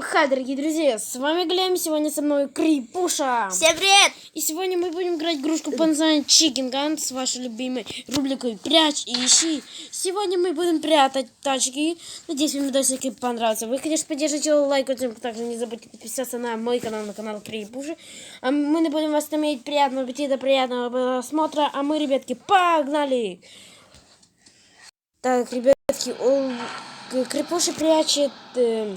Хай, дорогие друзья, с вами Глем, сегодня со мной Крипуша. Всем привет! И сегодня мы будем играть игрушку по названию Chicken Gun с вашей любимой рубрикой «Прячь и ищи». Сегодня мы будем прятать тачки. Надеюсь, вам видосики понравится. Вы, конечно, поддержите лайком, также не забудьте подписаться на мой канал, на канал Крипуши. А мы будем вас иметь приятного аппетита, приятного просмотра. А мы, ребятки, погнали! Так, ребятки, о, Крипуша прячет... э,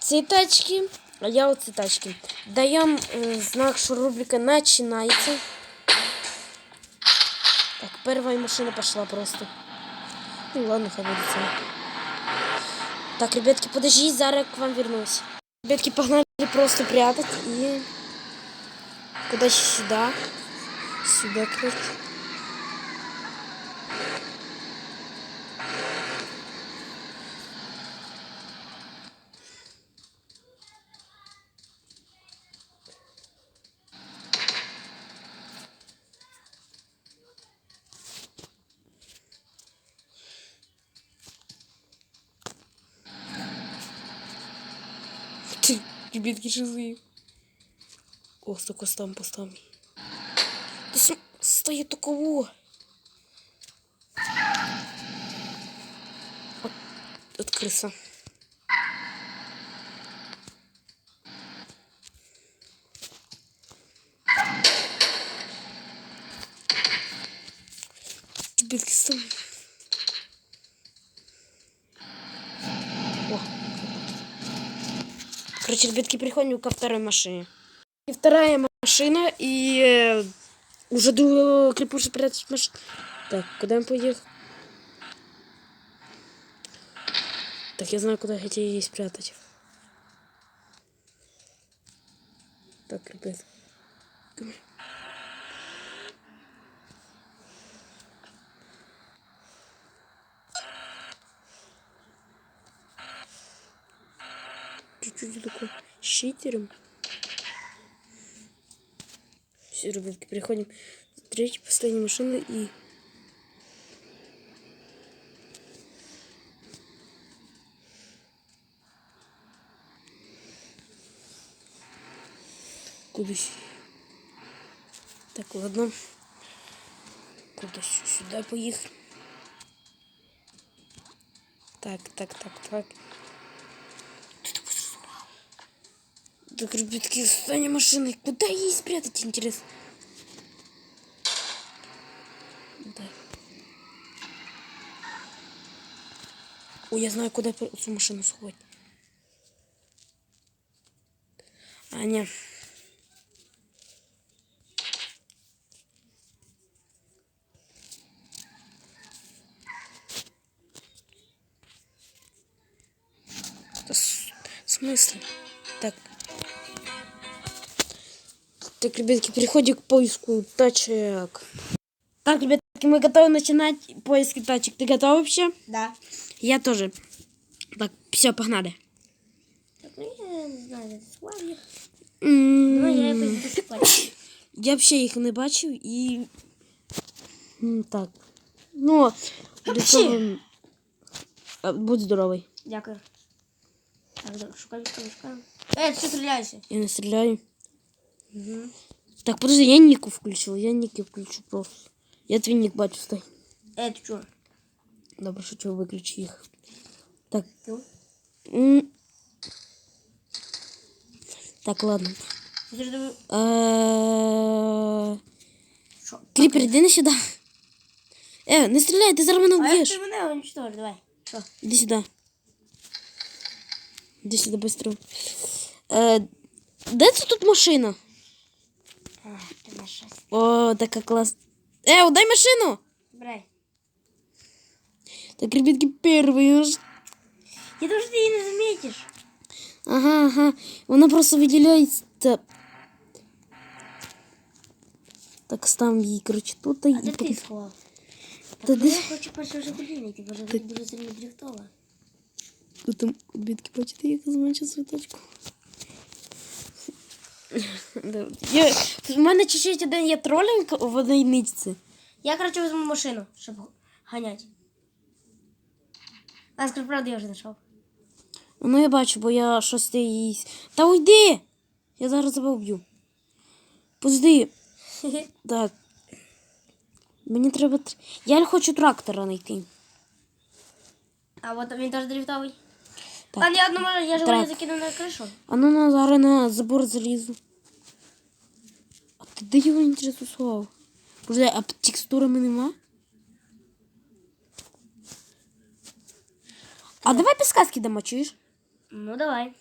цветочки, а я вот цветочки. Даем э, знак, что рубрика начинается. Так, первая машина пошла просто. Ну ладно, сам. Так, ребятки, подожди, зараз к вам вернусь. Ребятки, погнали просто прятать и... Куда сюда? Сюда, короче. Ребятки, живые. О, с кустом пустом. Да с- стоит у кого? От, от крыса. Ребятки, стой. Короче, ребятки, приходим ко второй машине. И вторая машина, и э, уже другая крепуша прятать машину. Так, куда мы поехали? Так, я знаю, куда я хотел ей спрятать. Так, ребят. Чуть-чуть такой щитером. Все, ребятки, переходим к третьей последней машины и... Куда Так, ладно. Куда сюда поехали? Так, так, так, так. Так, ребятки, встань машиной. Куда ей спрятать, интересно? Да. Ой, я знаю, куда эту машину сховать. А, не. Да с- В смысле? Так. Так, ребятки, переходим к поиску тачек. Так, ребятки, мы готовы начинать поиски тачек. Ты готов вообще? Да. Я тоже. Так, все, погнали. Так, ну я не знаю, з вами. М, Давай я якось буду спати. Я взагалі їх не бачив і. М, Так. Ну, для Вообще. цього... А, Будь здоровий. Дякую. Так, да, шукай, шукай, шукай. Е, ти що стріляєшся? Я не стріляю. Угу. Так, подожди, я Ніку включив. Я Ніки включу просто. Я твій нік бачу, стой. Е, ти що? Добре, шучу, виключи їх. Так. Ти? М. Так, ладно. Ти ж диви- Е, Що? Кріпер, іди не сюди. Е, не стріляй, ти зараз мене А як вб'єш. ти мене уничтожиш, давай. Що? Иди сюда. Иди сюда быстро. Э, да это тут машина? А, ти на щастя. О, такая класс. Э, дай машину! Брай. Так, ребятки, первый. уж. Я думаю, що ти її не замітиш. Ага, ага. Вона просто виділяється. Так, став її, короче, тут. А і де поки- ти сховав? Та Так, де? я хочу першого Жигуліна, типу, Жигулі дуже сильно дрифтова. Тут там, ребятки, бачите, як зменшив цвіточку. В мене чуть-чуть один є тролінг в одній нитці. Я, короче, візьму машину, щоб ганять. А, скажу правду, я вже знайшов. Ну я бачу, бо я шостий. Та уйди! Я зараз тебе вб'ю. Пусти. Так. Мені треба. тр- Я хочу трактора знайти. А от він теж дрифтовий. Так. Ладно, я одну я ж Так. говорю, закину на кришу. А ну на зараз на забор залізу. А ти де його інтересу сховав? Боже, а текстурами нема? А давай підсказки дамо, чуєш? Ну, давай.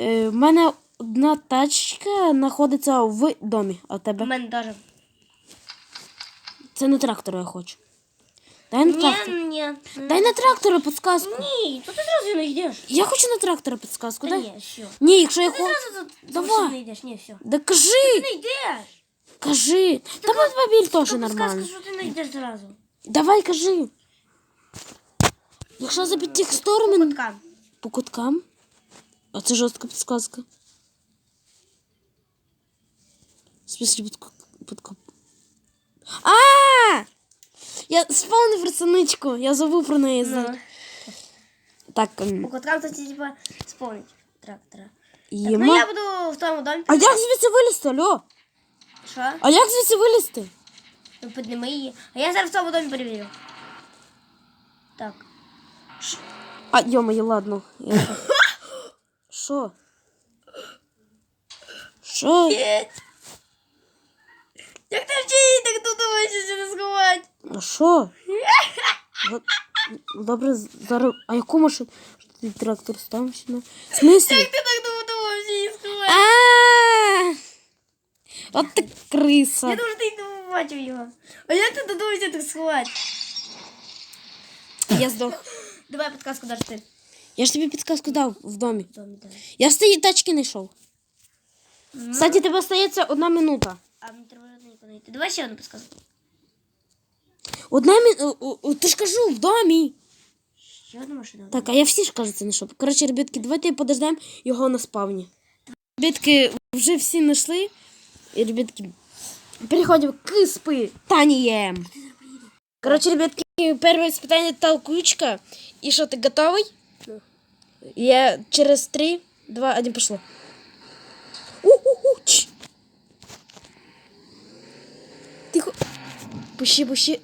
Е, в мене одна тачка знаходиться в домі, а в У мене теж. Це не трактор я хочу. Дай на Ні, трактор. ні. Дай на трактора підсказку. Ні, то ти зразу не йдеш. Я хочу на трактора підсказку, Та дай. ні, що? Ні, якщо я Ти хочу. зразу тут Давай. Давай. не йдеш, ні, все. Да кажи, Не йдеш. кажи. Та мобіль теж Підсказка, нормально. що ти не йдеш зразу. Давай кажи. Якщо за під текстурами Кутка. по куткам. А це жорстка підсказка. В смысле під, ку- під куп- А! Я спавнив персоничку, я забув про неї. Ну. знати. Так, ем, По куткам то типа сповнить трактора. Так, єма. ну я буду в тому домі. А як звідси вилізти, алло? Що? А як звідси вилізти? Ну, підніми її. А я зараз в тому домі перевірю. Так. А, йо-моє, ладно. Я... Що? Що? Як ти вчить, так тут думаєш, що не сховати? А що? Га- Добре, зараз. А яку машину? Що ти трактор ставиш сюди? В смислі? Як ти так думав, думав, її сховати? А! От ти криса. Я думаю, що ти не бачив його. А як ти додумався так сховати? Я здох. Давай підказку даш ти. Я ж тобі підказку дав в домі. В домі, давай. Я з тієї тачки не йшов. Кстати, тебе остається одна минута. А мені треба жодненько знайти. Давай ще одну підказку. Одна минута. Ти ж кажу, в домі. Ще одну машину. Так, а я всі ж кажеться не шоп. Коротше, ребятки, давайте подождемо його на спавні. Ребятки, вже всі знайшли. І, ребятки, переходимо к испытаниям. Коротше, ребятки, перше испытание толкучка. І що, ти готовий? Да. Я через три, два, один, пошло. Пущи, пущи.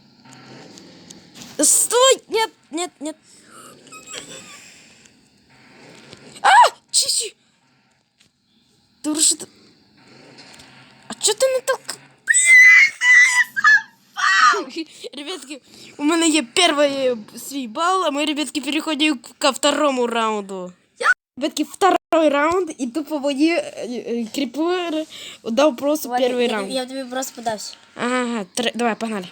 Стой! Нет, нет, нет. А! Что ты... А что ты не толк... Ребятки, у мене є перший свій бал, а ми, ребятки, переходимо ко второму раунду. Ребятки, второй раунд, і тупо мені е, кріпер дав просто Валя, перший я, раунд. Я, тобі просто подався. Ага, тр- давай, погнали.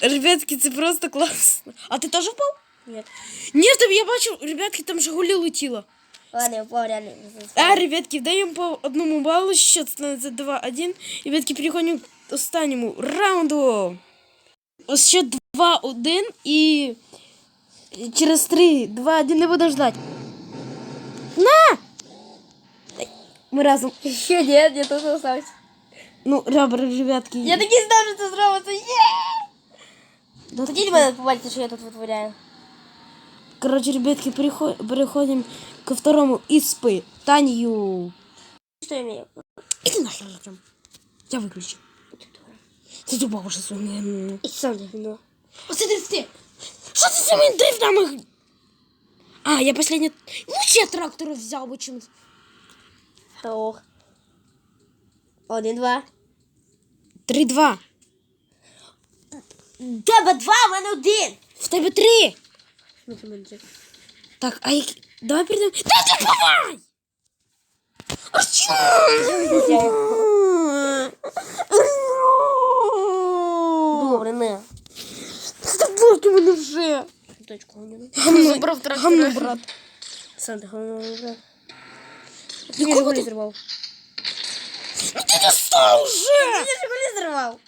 Ребятки, це просто класно. А ти теж впав? Ні. Ні, там я бачу, ребятки, там Жигулі летіло. Ладно, я впав реально. А, ребятки, даємо по одному балу, счет становиться 2-1. Ребятки, переходимо к останньому раунду. Ще 2-1 і через 3, 2-1 не буду ждать. На! Дай, Ми разом. Ще ні, я тут залишався. Ну, ребра, ребятки. Я такий знав, що це зробиться. Є! Да Хотіть мене побачити, що я тут витворяю? Короче, ребятки, переход- переходим ко второму испытанию. Що я вмію? Иди нахер, Артем. Я выключу. Ты тупо уже своими... І сам я вмію. Оце дрифти! Що ти з цими дрифтами? А, я последний... Лучше трактор взял бы чем... Ох. Один, два. 3-2. Тебе два, в мене один. В тебе 3. Ну, це мене Так, а як... Давай перейдем... Да ты давай! Добре, не. Забудь мене вже. Точку гоню. Гамно, Забрав трактор. Гамно, брат. Ти гоню, брат. Ти мені Жигулі зірвав. Ну ти достал уже! Мені Жигулі зірвав.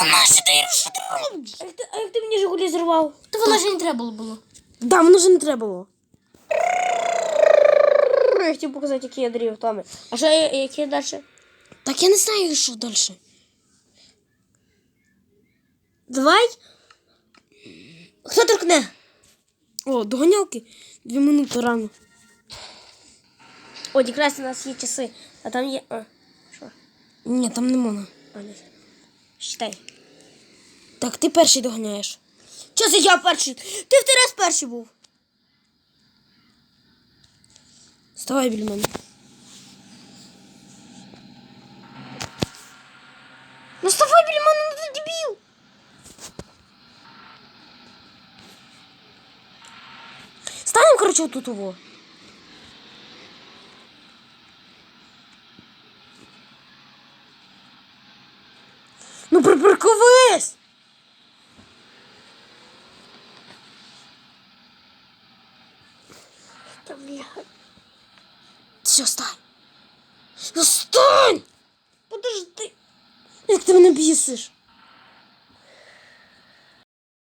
Ну нащо ти що ти робиш? А як ти, а як ти мені Жигулі зірвав? То воно ж не треба було. Да, воно вже не треба було. Я хотів показати, які я дрів Томі. А що я- які далі? Так я не знаю, що далі. Давай. Хто торкне? О, доганялки. Дві минути рано. О, якраз у нас є часи. А там є. А, що? Ні, там не можна. А, не. Считай. Так, ти перший доганяєш. Чого це я перший? Ти в той раз перший був. Вставай біля мене. Ну вставай біля мене, ну ти дебіл. Короче, отут его. Ну припарковись! Все, стань! Ну стань! Подожди. Як ти мене бісиш?